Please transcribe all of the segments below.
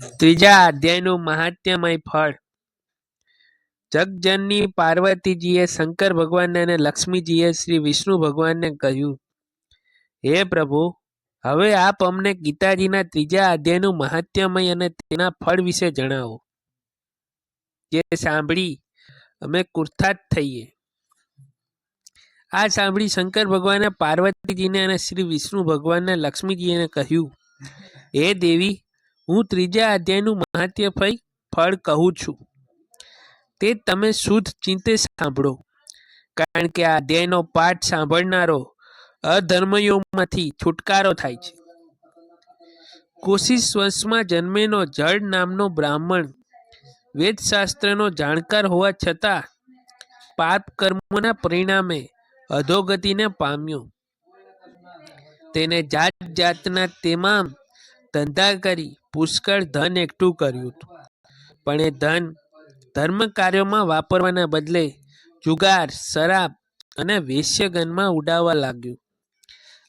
ત્રીજા અધ્યાયનું મહાત્મ્યમય ફળ. જગજનની પાર્વતીજીએ શંકર ભગવાનને અને લક્ષ્મીજીએ શ્રી વિષ્ણુ ભગવાનને કહ્યું, હે પ્રભુ, હવે આપ અમને ગીતાજીના ત્રીજા અધ્યાયનું મહાત્મ્યમય અને તેના ફળ વિશે જણાવો. જે સાંભળી અમે કૃતાર્થ થઈએ. આ સાંભળી શંકર ભગવાને પાર્વતીજીને અને શ્રી વિષ્ણુ ભગવાનને લક્ષ્મીજીને કહ્યું, હે દેવી હું ત્રીજા અધ્યાયનું મહાત્ય ફળ કહું છું. તે તમે શુદ્ધ ચિંતે સાંભળો. કારણ કે આ અધ્યાયનો પાઠ સાંભળનારો અધર્મયોમાંથી છુટકારો થાય છે. કોશિશ વંશમાં જન્મેલો જળ નામનો બ્રાહ્મણ વેદશાસ્ત્રનો જાણકાર હોવા છતાં પાપ કર્મોના પરિણામે અધોગતિને પામ્યો. તેને જાત જાતના તમામ ધંધા કરી પુષ્કળ ધન એકઠું કર્યું હતું. પણ એ ધન ધર્મ કાર્યોમાં વાપરવાના બદલે જુગાર, શરાબ અને વેશ્યગનમાં ઉડાવવા લાગ્યું.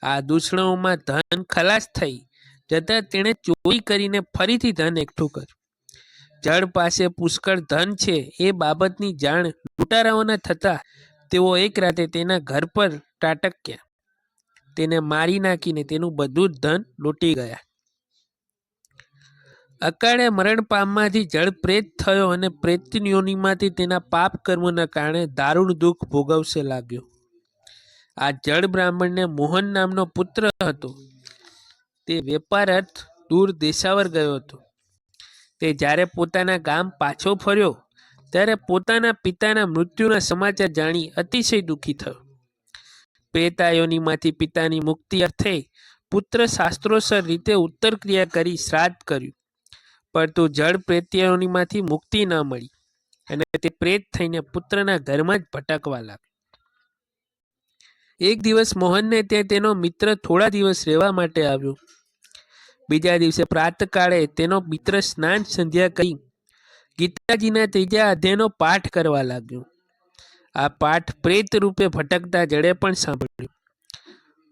આ દૂષણોમાં ધન ખલાસ થઈ જતાં તેણે ચોરી કરીને ફરીથી ધન એકઠું કર્યું. જળ પાસે પુષ્કળ ધન છે એ બાબતની જાણ લૂંટારાઓને થતાં તેઓ એક રાતે તેના ઘર પર ત્રાટક્યા. તેને મારી નાખીને તેનું બધું જ ધન લૂંટી ગયા. અકાળે મરણ પામવાથી જળ પ્રેત થયો અને પ્રેતની યોનિમાંથી તેના પાપ કર્મોના કારણે દારૂણ દુઃખ ભોગવશે લાગ્યો. આ જળ બ્રાહ્મણને મોહન નામનો પુત્ર હતો. તે વેપાર અર્થ દૂર દેશાવર ગયો હતો. તે જ્યારે પોતાના ગામ પાછો ફર્યો, ત્યારે પોતાના પિતાના મૃત્યુના સમાચાર જાણી અતિશય દુઃખી થયો. પ્રેતાયોનીમાંથી પિતાની મુક્તિ અર્થે પુત્ર શાસ્ત્રોસર રીતે ઉત્તર ક્રિયા કરી શ્રાદ્ધ કર્યું. પરંતુ જળ પ્રેત્યોનીમાંથી મુક્તિ ન મળી અને તે પ્રેત થઈને પુત્રના ઘરમાં જ ભટકવા લાગ્યો. એક દિવસ મોહનને ત્યાં તેનો મિત્ર થોડા દિવસ રહેવા માટે આવ્યો. બીજા દિવસે પ્રાતકાળે તેનો મિત્ર સ્નાન સંધ્યા કરી ગીતાજીના ત્રીજા અધ્યાયનો પાઠ કરવા લાગ્યો. આ પાઠ પ્રેત રૂપે ભટકતા જડે પણ સાંભળ્યો.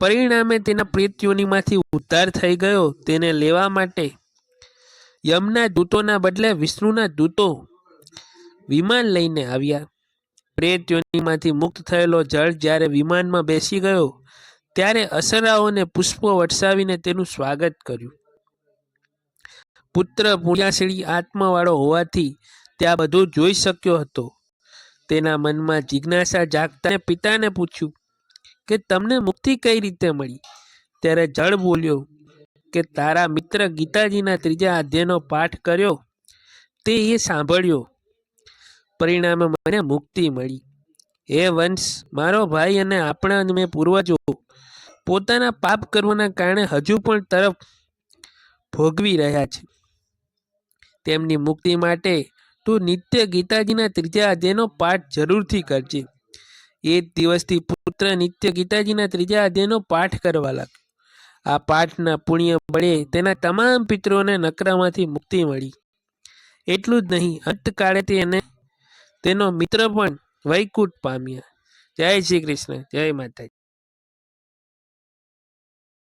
પરિણામે તેના પ્રેત્યોનીમાંથી ઉદ્ધાર થઈ ગયો. તેને લેવા માટે યમના દૂતોના બદલે વિષ્ણુના દૂતો વિમાન લઈને આવ્યા. પ્રેત યોનિમાંથી મુક્ત થયેલો જળ જ્યારે વિમાનમાં બેસી ગયો, ત્યારે અસરાઓને પુષ્પો વરસાવીને તેનું સ્વાગત કર્યું. પુત્ર પુણ્યાશીળી આત્માવાળો હોવાથી ત્યાં બધું જોઈ શક્યો હતો. તેના મનમાં જિજ્ઞાસા જાગતા પિતાને પૂછ્યું કે તમને મુક્તિ કઈ રીતે મળી? ત્યારે જળ બોલ્યો કે તારા મિત્ર ગીતાજીના ત્રીજા અધ્યાયનો પાઠ કર્યો, તે એ સાંભળ્યો. પરિણામે મને મુક્તિ મળી. હે વંશ, મારો ભાઈ અને આપણા મેં પૂર્વજો પોતાના પાપ કરવાના કારણે હજુ પણ તરફ ભોગવી રહ્યા છે. તેમની મુક્તિ માટે તું નિત્ય ગીતાજીના ત્રીજા અધ્યાયનો પાઠ જરૂરથી કરજે. એ દિવસથી પુત્ર નિત્ય ગીતાજીના ત્રીજા અધ્યાયનો પાઠ કરવા લાગ્યો. આ પાઠના પુણ્ય બળે તેના તમામ પિત્રોને નકરામાંથી મુક્તિ મળી. એટલું જ નહીં, અંતકાળે તેને તેનો મિત્ર પણ વૈકુંઠ પામ્યા. જય શ્રી કૃષ્ણ, જય માતાજી.